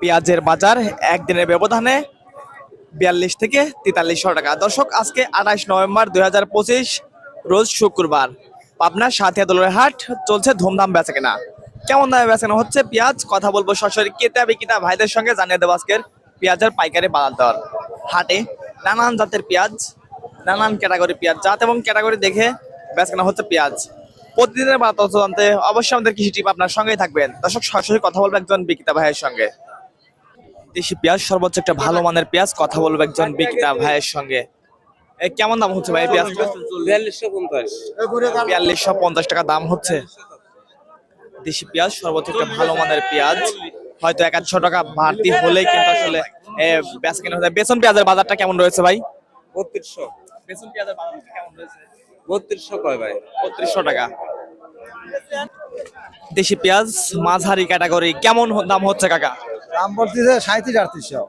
পেঁয়াজের বাজার একদিনের ব্যবধানে বিয়াল্লিশ থেকে তেতাল্লিশশো টাকা। দর্শক, আজকে আঠাশ নভেম্বর দুই হাজার পঁচিশ, রোজ শুক্রবার। পাবনার সাথিয়া দলের হাট চলছে ধুমধাম বেচা কেনা। কেমন দামে বেচা কেনা হচ্ছে পেঁয়াজ? কথা বলব সরাসরি কেতা বিকিতা ভাইদের সঙ্গে, জানিয়ে দেবো আজকের পেঁয়াজের পাইকারি বাজার দর। হাটে নানান জাতের পেঁয়াজ, নানান ক্যাটাগরি পেঁয়াজ, জাত এবং ক্যাটাগরি দেখে বেচা কেনা হচ্ছে পেঁয়াজ। প্রতিদিনের বার্তা জানতে অবশ্যই আমাদের কৃষি টিপ আপনার সঙ্গেই থাকবেন। দর্শক, সরাসরি কথা বলব একজন বিকিতা ভাইয়ের সঙ্গে। দেশি পেঁয়াজ সর্বোচ্চ একটা ভালো মানের পেঁয়াজ কথা বলব একজন বিক্রেতা ভাইয়ের সঙ্গে। কেমন দাম হচ্ছে ভাই পেঁয়াজ? বিয়াল্লিশশো পঞ্চাশ। বিয়াল্লিশশো পঞ্চাশ টাকা দাম হচ্ছে। দেশি পেঁয়াজ সর্বোচ্চ একটা ভালো মানের পেঁয়াজ। হয়তো এক আধশো টাকা বাড়তি হলেই কিন্তু আসলে বেচা কেনা হচ্ছে বেসন পেঁয়াজের বাজারটা কেমন রয়েছে ভাই? বত্রিশশো। বেসন পেঁয়াজের বাজারটা কেমন রয়েছে? বত্রিশশো কয় ভাই? বত্রিশশো টাকা। দেশি পেঁয়াজ মাঝারি ক্যাটাগরি কেমন দাম হচ্ছে কাকা? দাম পড়তেছে সাঁত্রিশ আটত্রিশশো।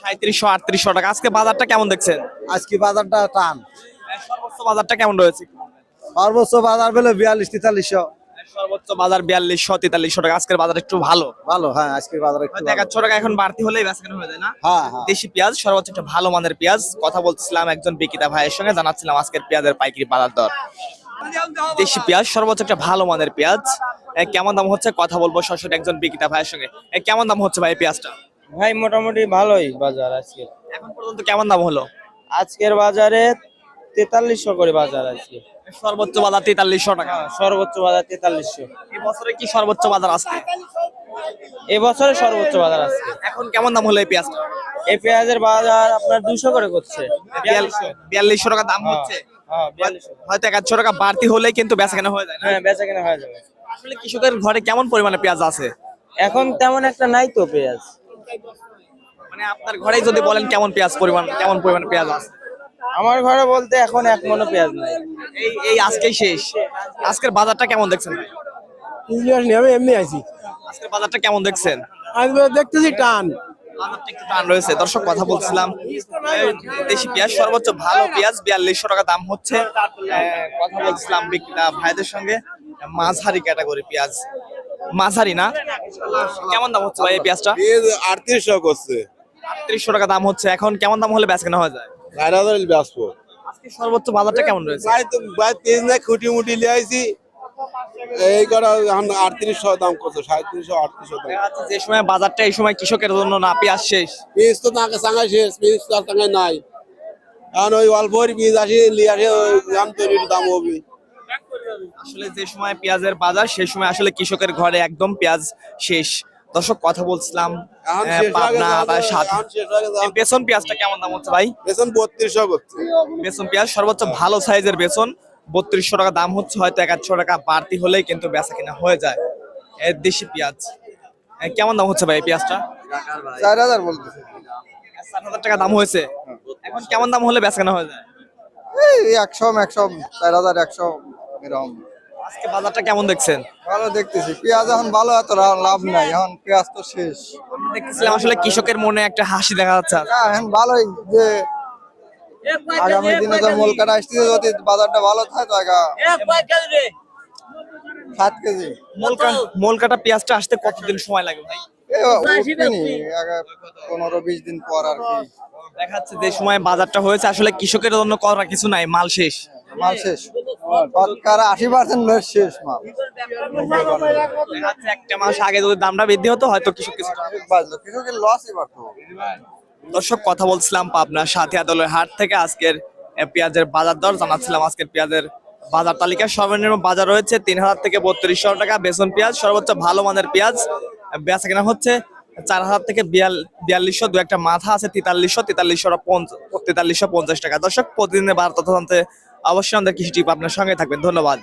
সাঁত্রিশশো আটত্রিশশো টাকা। আজকে বাজারটা কেমন দেখছেন? আজকে বাজারটা টান। সর্বোচ্চ বাজারটা কেমন রয়েছে? সর্বোচ্চ বাজার পেলে বিয়াল্লিশ তেতাল্লিশশো। সর্বোচ্চ বাজার বিয়াল্লিশশো তেতাল্লিশশো টাকা। আজকের বাজার একটু ভালো। ভালো হ্যাঁ আজকের বাজার টাকা এখন বাড়তি হলেই বেচা হয়ে যায় না? হ্যাঁ হ্যাঁ। দেশি পেঁয়াজ সর্বোচ্চ একটা ভালো মানের পেঁয়াজ। কথা বলছিলাম একজন বিক্রেতা ভাইয়ের সঙ্গে জানাচ্ছিলাম আজকের পেঁয়াজের পাইকারি বাজার দর। দেশি পেঁয়াজ সর্বোচ্চ একটা ভালো মানের পেঁয়াজ। কেমন দাম হচ্ছে? কথা বলব সরাসরি একজন বিক্রেতা ভাইয়ের সঙ্গে। কেমন দাম হচ্ছে ভাই পেঁয়াজটা? ভাই মোটামুটি ভালোই বাজার আজকে। এখন পর্যন্ত কেমন দাম হলো? আজকের বাজারে তেতাল্লিশশো করে বাজার আজকে। সর্বোচ্চ বাজার তেতাল্লিশশো টাকা। সর্বোচ্চ বাজার তেতাল্লিশশো। এই বছরে কি সর্বোচ্চ বাজার আছে? এবছরে সর্বোচ্চ বাজার আজকে এখন কেমন দাম হলো এই পেঁয়াজটা? এই পেঁয়াজের বাজার আপনার দুশো করে করছে। বিয়াল্লিশশো। টাকা দাম হচ্ছে? হ্যাঁ হয়তো এক আধশো টাকা বাড়তি হলেই কিন্তু বেচা কেনা হয়ে যায় হ্যাঁ বেচা কেনা হয়ে যাবে। আসলে কৃষকের ঘরে কেমন পরিমাণে পেঁয়াজ আছে? এখন তেমন একটা নাই তো পেঁয়াজ। মানে আপনার ঘরে যদি বলেন কেমন পেঁয়াজ পরিমাণ কেমন পরিমাণে পেঁয়াজ আছে? আমার ঘরে বলতে এখন এক মনো পেঁয়াজ নাই। এই এই আজকেই শেষ। আজকের বাজারটা কেমন দেখছেন? ভাই? আমি এমনি আছি। আজকের বাজারটা কেমন দেখছেন? আমি দেখতেছি টান। একটু টান রয়েছে। দর্শক কথা বলছিলাম দেশি পেঁয়াজ সর্বোচ্চ ভালো পেঁয়াজ বিয়াল্লিশশো টাকা দাম হচ্ছে। কথা বলছিলাম বিক্রেতা ভাইদের সঙ্গে। মাঝারি ক্যাটাগরি পেঁয়াজ। মাঝারি না? কেমন দাম হচ্ছে ভাই এই পেঁয়াজটা? আটত্রিশশো করছে। ত্রিশশো টাকা দাম হচ্ছে। এখন কেমন দাম হলে বেচা কেনা হয়ে যায়? চার হাজার ব্যস্ত আজকে সর্বোচ্চ বাজারটা কেমন রয়েছে? প্রায় তো প্রায় তিন লাখ খুঁটি মুটি লিয়ে আইছি। এই করা আটত্রিশশো দাম করছে সাঁত্রিশশো আটত্রিশশো দাম। যে সময় বাজারটা এই সময় কৃষকের জন্য না পেঁয়াজ শেষ। বীজ তো তাকে সাঙ্গাই শেষ বীজ তো আর সাঙ্গাই নাই। এখন ওই অল্প বীজ আসি লিয়ে আসে দাম তৈরির দাম হবে। আসলে যে সময় পেঁয়াজের বাজার সেই সময় আসলে কৃষকের ঘরে একদম পেঁয়াজ শেষ। দর্শক কথা বলছিলাম পাবনা বা। বেসন পেঁয়াজটা কেমন দাম হচ্ছে ভাই? বেতন বত্রিশশো বেসন পেঁয়াজ সর্বোচ্চ ভালো সাইজের বেসন বত্রিশশো টাকা দাম হচ্ছে হয়তো এক টাকা বাড়তি হলেই কিন্তু বেচা কিনা হয়ে যায়। দেশি পেঁয়াজ। কেমন দাম হচ্ছে ভাই পেঁয়াজটা? চার হাজার বলতেছে। সাত হাজার টাকা দাম হয়েছে। এখন কেমন দাম হলে বেচা কেনা হয়ে যায়? একশো একশো চার হাজার একশো এরকম। আজকে বাজারটা কেমন দেখছেন? ভালো দেখতেছি। পেঁয়াজ এখন ভালো এত লাভ নাই। এখন পেঁয়াজ তো শেষ। আমরা দেখতেছিলাম আসলে কৃষকের মনে একটা হাসি দেখা যাচ্ছে হ্যাঁ, এখন ভালোই যে আগামী দিনে তো মূল কাটা আসতেছে যদি বাজারটা ভালো থাকে তো আগা সাত কেজি। মোলকা মোলকাটা পেঁয়াজটা আসতে কতদিন সময় লাগে ভাই? পনেরো বিশ দিন পর আর কি। দেখা যাচ্ছে যে সময় বাজারটা হয়েছে আসলে কৃষকের জন্য করার কিছু নাই মাল শেষ। মাল শেষ। শতকরা আশি পার্সেন্ট শেষ মাল একটা মাস আগে যদি দামটা বৃদ্ধি হতো হয়তো কৃষক কিছু বাজলো কৃষকের লসই বাড়তো দর্শক কথা বলছিলাম পাবনা সাথিয়া দলের হাট থেকে। আজকের পেঁয়াজের বাজার দর জানাচ্ছিলাম আজকের পেঁয়াজের বাজার তালিকা। সর্বনিম্ন বাজার রয়েছে তিন হাজার থেকে বত্রিশশো টাকা। বেসন পেঁয়াজ সর্বোচ্চ ভালো মানের পেঁয়াজ বেচা কেনা হচ্ছে চার হাজার থেকে বিয়াল্লিশশো। দু একটা মাথা আছে তেতাল্লিশশো তেতাল্লিশশো পঞ্চাশ তেতাল্লিশশো পঞ্চাশ টাকা। দর্শক প্রতিদিনের বাজার তথ্য জানতে অবশ্যই আমাদের কৃষি টিপ আপনার সঙ্গে থাকবেন। ধন্যবাদ।